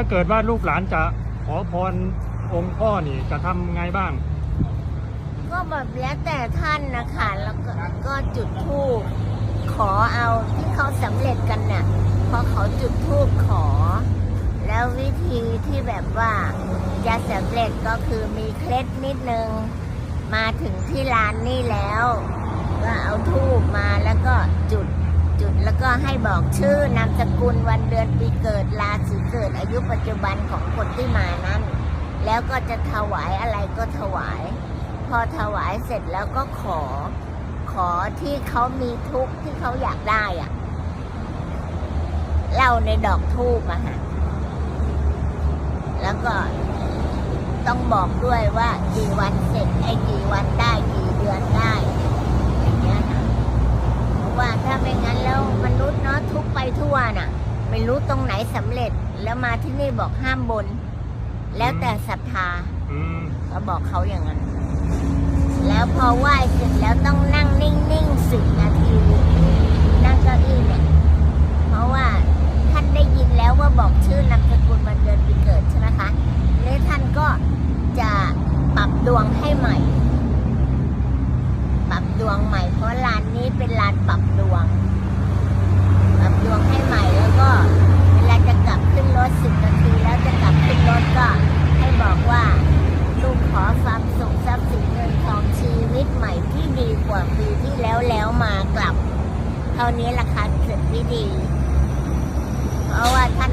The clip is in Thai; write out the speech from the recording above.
าเกิดว่าลูกหลานจะขอพรองค์พ่อนี่จะทำไงบ้าง ก็แบบแล้วแต่ท่านนะคะแล้วก็ก็จุดธูปขอเอาที่เขาสำเร็จกันเนี่ยพอเขาจุดธูปขอ แล้ววิธีที่แบบว่าจะสำเร็จก็คือมีเคล็ดนิดนึง มาถึงที่ร้านนี่แล้ว ก็เอาธูปมาแล้วก็จุดจุดแล้วก็ ให้บอกชื่อนามสกุลวันเดือนปีเกิดราศีเกิดอายุปัจจุบันของคนที่มานั้น แล้วก็จะถวายอะไรก็ถวาย พอถวายเสร็จแล้วก็ขอ ขอที่เขามีทุกข์ที่เขาอยากได้อะเล่าในดอกทูบอะฮะแล้วก็ต้องบอกด้วยว่ากี่วันเสร็จไอ้กี่วันได้กี่เดือนได้อย่างเงี้ยค่ะเพราะว่าถ้าไม่งั้นแล้วมนุษย์เนาะทุกข์ ไปทั่วน่ะ ไม่รู้ตรงไหนสำเร็จแล้วมาที่นี่บอกห้ามบน แล้วแต่ศรัทธาอืมก็บอกเขาอย่างนั้น แล้วพอไหว้เสร็จแล้วต้องนั่งนิ่งๆสิบนาที นั่งเก้าอี้เนี่ยเพราะว่าท่านได้ยินแล้วว่าบอกชื่อนามสกุลวันเดือนปีเกิดใช่ไหมคะแล้วท่านก็จะปรับดวงให้ใหม่ ปรับดวงใหม่ เพราะร้านนี้เป็นร้านปรับดวง ปรับดวงให้ใหม่แล้วก็ เวลาจะกลับขึ้นรถสิบนาทีแล้วจะกลับขึ้นรถก็ให้บอกว่า ลูกขอความสุขทรัพย์สินเงินทองชีวิตใหม่ที่ ดีกว่าปีที่แล้วแล้วมากลับเท่านี้ราคาสุดที่ดี เพราะว่าท่าน